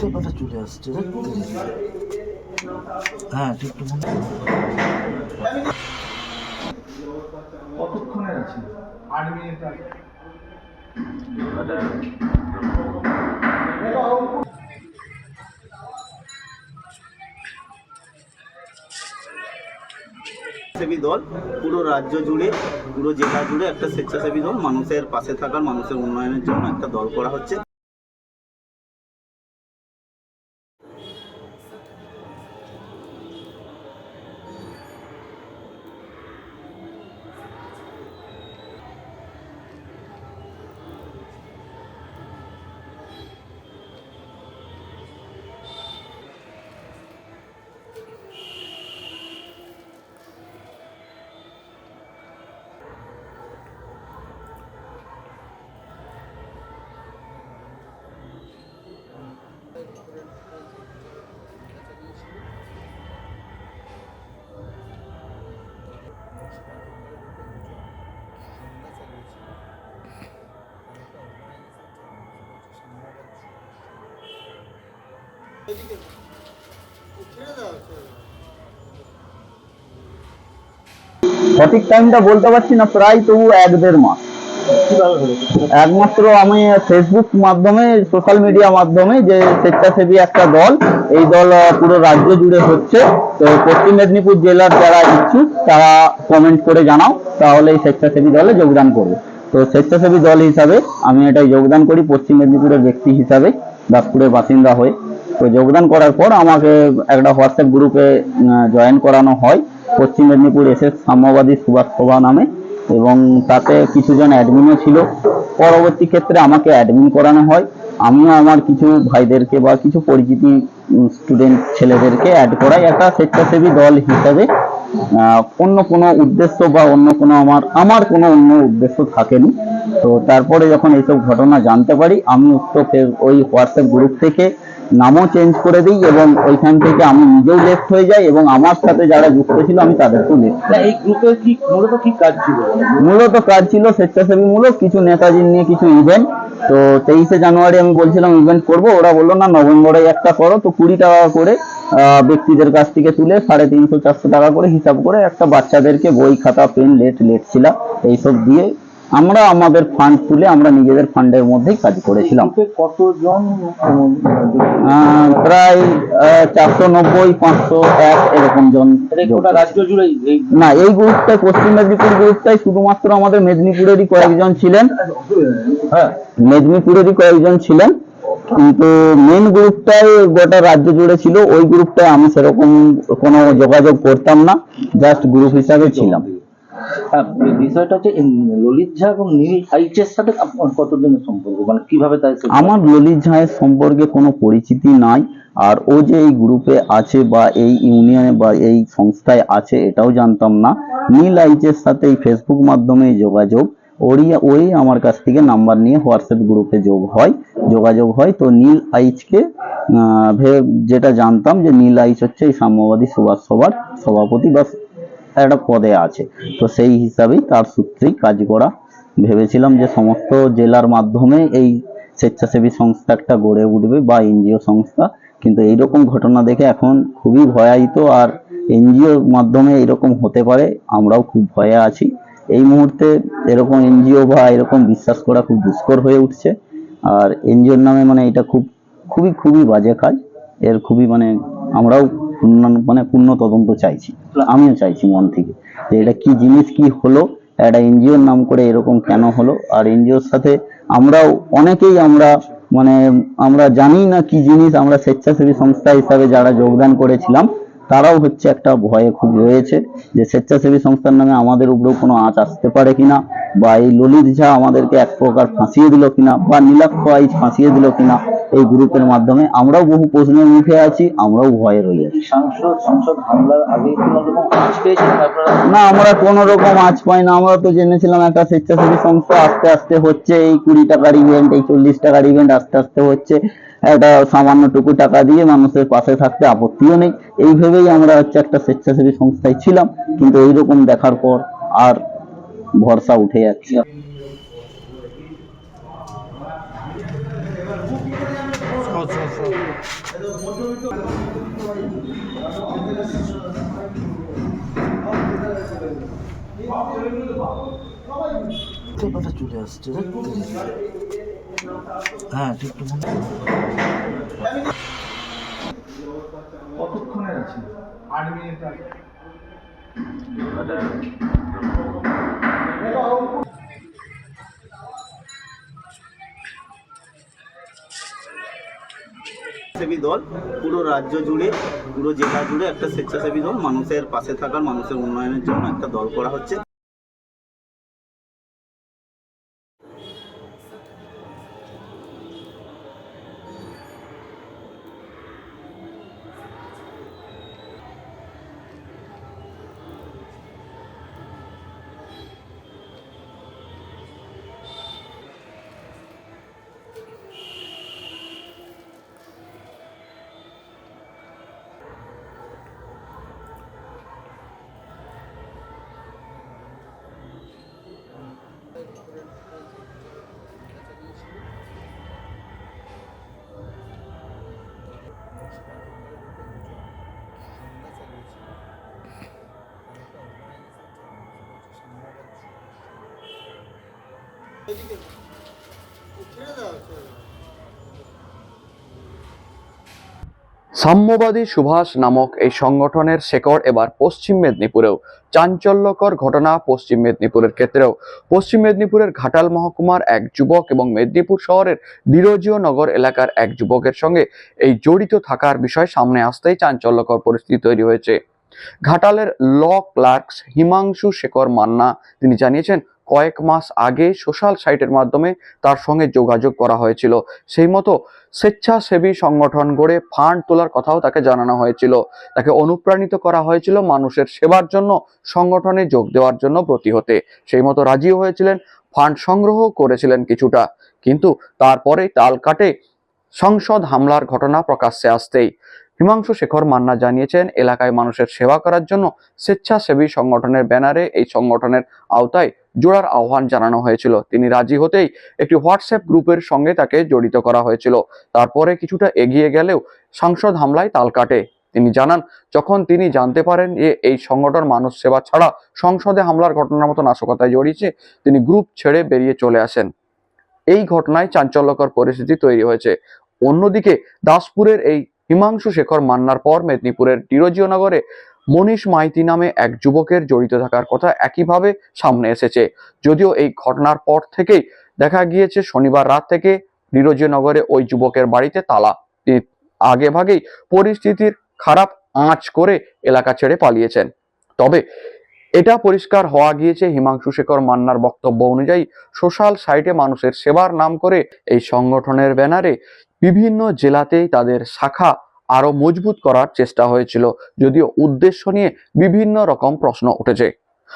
ব্যাপারটা চলে আসছে। হ্যাঁ মনে আছে? আট মিনিট স্বেচ্ছাসেবী দল, পুরো রাজ্য জুড়ে, পুরো জেলা জুড়ে একটা স্বেচ্ছাসেবী দল মানুষের পাশে থাকার, মানুষের উন্নয়নের জন্য একটা দল করা হচ্ছে। সঠিক টাইমটা বলতে পারছি না, প্রায় তবু এক, দেড় মাস। একমাত্র আমি ফেসবুক মাধ্যমে সোশ্যাল মিডিয়া মাধ্যমে যে স্বেচ্ছাসেবী একটা দল, এই দল পুরো রাজ্য জুড়ে হচ্ছে। তো পশ্চিম মেদিনীপুর জেলার যারা ইচ্ছুক, তারা কমেন্ট করে জানাও, তাহলে এই স্বেচ্ছাসেবী দলে যোগদান করবে। তো স্বেচ্ছাসেবী দল হিসাবে আমি এটাই যোগদান করি, পশ্চিম মেদিনীপুরের ব্যক্তি হিসাবে, দাসপুরের বাসিন্দা হয়ে। তো যোগদান করার পর আমাকে একটা হোয়াটসঅ্যাপ গ্রুপে জয়েন করানো হয়। পশ্চিম মেদিনীপুর এস এস সাম্যবাদী সুভাষ সভা নামে এবং তাতে কিছুজন অ্যাডমিনও ছিল। পরবর্তী ক্ষেত্রে আমাকে অ্যাডমিন করানো হয়। আমিও আমার কিছু ভাইদেরকে বা কিছু পরিচিতি স্টুডেন্ট ছেলেদেরকে অ্যাড করাই। একটা স্বেচ্ছাসেবী দল হিসাবে অন্য কোনো উদ্দেশ্য বা অন্য কোনো আমার আমার কোনো অন্য উদ্দেশ্য থাকেনি। তো তারপরে যখন এইসব ঘটনা জানতে পারি, আমি উক্ত ওই হোয়াটসঅ্যাপ গ্রুপ থেকে নামও চেঞ্জ করে দিই এবং ওইখান থেকে আমি নিজেও লেফট হয়ে যাই এবং আমার সাথে যারা যুক্ত ছিল আমি তাদেরকেও লেফট এই গ্রুপে কি মূলত কি কাজ ছিল? মূলত কাজ ছিল স্বেচ্ছাসেবীমূলক কিছু নেতাজির নিয়ে কিছু ইভেন্ট তো তেইশে জানুয়ারি আমি বলছিলাম ইভেন্ট করব ওরা বলল না নভেম্বরে একটা করো। তো কুড়ি টাকা করে ব্যক্তিদের কাছ থেকে তুলে সাড়ে তিনশো চারশো টাকা করে হিসাব করে একটা বাচ্চাদেরকে বই খাতা পেন লেট লেট ছিল এইসব দিয়ে আমরা আমাদের ফান্ড তুলে আমরা নিজেদের ফান্ডের মধ্যেই কাজ করেছিলাম। কতজন প্রায় চারশো নব্বই পাঁচশো এক এরকম জন। রাজ্য জুড়ে না এই গ্রুপটাই পশ্চিম মেদিনীপুর গ্রুপটাই শুধুমাত্র আমাদের মেদিনীপুরেরই কয়েকজন ছিলেন। হ্যাঁ। মেদিনীপুরেরই কয়েকজন ছিলেন কিন্তু মেন গ্রুপটাই গোটা রাজ্য জুড়ে ছিল ওই গ্রুপটায় আমি সেরকম কোনো যোগাযোগ করতাম না জাস্ট গ্রুপ হিসাবে ছিলাম। হ্যাঁ, বিষয়টা হচ্ছে ললিত ঝা এবং নীল আইচের সাথে কতদিনের সম্পর্ক? মানে কীভাবে তাই আমার ললিত ঝায়ের সম্পর্কে কোনো পরিচিতি নাই আর ও যে এই গ্রুপে আছে বা এই ইউনিয়নে বা এই সংস্থায় আছে এটাও জানতাম না। নীল আইচের সাথে এই ফেসবুক মাধ্যমে যোগাযোগ ওরই ওই আমার কাছ থেকে নাম্বার নিয়ে হোয়াটসঅ্যাপ গ্রুপে যোগ হয় যোগাযোগ হয়। তো নীল আইচকে যেটা জানতাম যে নীল আইচ হচ্ছে এই সাম্যবাদী সুভাষ সভার সভাপতি বা একটা পদে আছে। তো সেই হিসাবেই তার সূত্রেই কাজ করা। ভেবেছিলাম যে সমস্ত জেলার মাধ্যমে এই স্বেচ্ছাসেবী সংস্থা একটা গড়ে উঠবে বা এনজিও সংস্থা। কিন্তু এইরকম ঘটনা দেখে এখন খুবই ভয়ায়িত আর এনজিওর মাধ্যমে এরকম হতে পারে, আমরাও খুব ভয়ে আছি। এই মুহূর্তে এরকম এনজিও বা এরকম বিশ্বাস করা খুব দুষ্কর হয়ে উঠছে। আর এনজিওর নামে মানে এটা খুব, খুবই খুবই বাজে কাজ। এর খুবই মানে আমরাও মানে পূর্ণ তদন্ত চাইছি। আমিও চাইছি মন থেকে যে এটা কি জিনিস, কি হলো, একটা এনজিওর নাম করে এরকম কেন হলো? আর এনজিওর সাথে আমরাও, অনেকেই আমরা মানে আমরা জানি না কি জিনিস, আমরা স্বেচ্ছাসেবী সংস্থা হিসাবে যারা যোগদান করেছিলাম, তারাও হচ্ছে একটা ভয়ে খুব রয়েছে যে স্বেচ্ছাসেবী সংস্থার নামে আমাদের উপরেও কোনো আঁচ আসতে পারে কিনা, বা এই ললিত ঝা আমাদেরকে এক প্রকার ফাঁসিয়ে দিল কিনা, বা নীলাক্ষ আইচ ফাঁসিয়ে দিল কিনা এই গ্রুপের মাধ্যমে আমরাও বহু প্রশ্নের মুখে আছি আমরাও ভয়ে রয়ে আছি। সাংসদ সংসদ হামলার আগে কোন রকম কাজ পেয়েছিলেন আপনারা? না আমরা কোন রকম আজ পাই না। আমরা তো জেনেছিলাম একটা স্বেচ্ছাসেবী সংস্থা আস্তে আস্তে হচ্ছে এই কুড়ি টাকার ইভেন্ট এই চল্লিশ টাকার ইভেন্ট আস্তে আস্তে হচ্ছে। একটা সামান্য টুকু টাকা দিয়ে মানুষের পাশে থাকতে আপত্তিও নেই। এই ভেবেই আমরা হচ্ছে একটা স্বেচ্ছাসেবী সংস্থায় ছিলাম কিন্তু এইরকম দেখার পর আর ভরসা উঠে যাচ্ছে ব্যাপারটা চলে আসছে। হ্যাঁ কতক্ষণের আছে? আট মিনিট স্বেচ্ছাসেবী দল, পুরো রাজ্য জুড়ে, পুরো জেলা জুড়ে একটা স্বেচ্ছাসেবী দল মানুষের পাশে থাকার, মানুষের উন্নয়নের জন্য একটা দল করা হচ্ছে। সাম্যবাদী সুভাষ নামক এই সংগঠনের শেকড় এবার পশ্চিম মেদিনীপুরেও। চাঞ্চল্যকর ঘটনা পশ্চিম মেদিনীপুরের ক্ষেত্রেও। পশ্চিম মেদিনীপুরের ঘাটাল মহকুমার এক যুবক এবং মেদিনীপুর শহরের ডিরোজিও নগর এলাকার এক যুবকের সঙ্গে এই জড়িত থাকার বিষয় সামনে আসতেই চাঞ্চল্যকর পরিস্থিতি তৈরি হয়েছে। ঘাটালের ল ক্লার্কস হিমাংশু শেখর মান্না তিনি জানিয়েছেন কয়েক মাস আগে সোশ্যাল সাইটের মাধ্যমে তার সঙ্গে যোগাযোগ করা হয়েছিল। সেই মতো স্বেচ্ছাসেবী সংগঠন গড়ে ফান্ড তোলার কথাও তাকে জানানো হয়েছিল। তাকে অনুপ্রাণিত করা হয়েছিল মানুষের সেবার জন্য, সংগঠনে যোগ দেওয়ার জন্য ব্রতী হতে। সেই মতো রাজিও হয়েছিলেন, ফান্ড সংগ্রহ করেছিলেন কিছুটা। কিন্তু তারপরে তাল কাটে সংসদ হামলার ঘটনা প্রকাশ্যে আসতেই। হিমাংশু শেখর মান্না জানিয়েছেন, এলাকায় মানুষের সেবা করার জন্য স্বেচ্ছাসেবী সংগঠনের ব্যানারে এই সংগঠনের আওতায় জোড়ার আহ্বান জানানো হয়েছিল। তিনি রাজি হতেই একটি হোয়াটসঅ্যাপ গ্রুপের সঙ্গে তাকে জড়িত করা হয়েছিল। তারপরে কিছুটা এগিয়ে গেলেও সাংসদ হামলায় তাল কাটে। তিনি জানান, যখন তিনি জানতে পারেন যে এই সংগঠন মানুষ সেবা ছাড়া সংসদে হামলার ঘটনার মতো নাশকতায় জড়িয়েছে, তিনি গ্রুপ ছেড়ে বেরিয়ে চলে আসেন। এই ঘটনায় চাঞ্চল্যকর পরিস্থিতি তৈরি হয়েছে। অন্যদিকে, দাসপুরের এই হিমাংশু শেখর মান্নার পর মেদিনীপুরের ডিরোজিও নগরে মনীষ মাইতি নামে এক যুবকের জড়িত থাকার কথা একইভাবে সামনে এসেছে। যদিও এই ঘটনার পর থেকেই দেখা গিয়েছে, শনিবার রাত থেকে ডিরোজিও নগরে ওই যুবকের বাড়িতে তালা। আগে ভাগেই পরিস্থিতির খারাপ আঁচ করে এলাকা ছেড়ে পালিয়েছেন। তবে এটা পরিষ্কার হওয়া গিয়েছে হিমাংশু শেখর মান্নার বক্তব্য অনুযায়ী, সোশ্যাল সাইটে মানুষের সেবার নাম করে এই সংগঠনের ব্যানারে বিভিন্ন জেলাতেই তাদের শাখা আরও মজবুত করার চেষ্টা হয়েছিল যদিও উদ্দেশ্য নিয়ে বিভিন্ন রকম প্রশ্ন উঠেছে।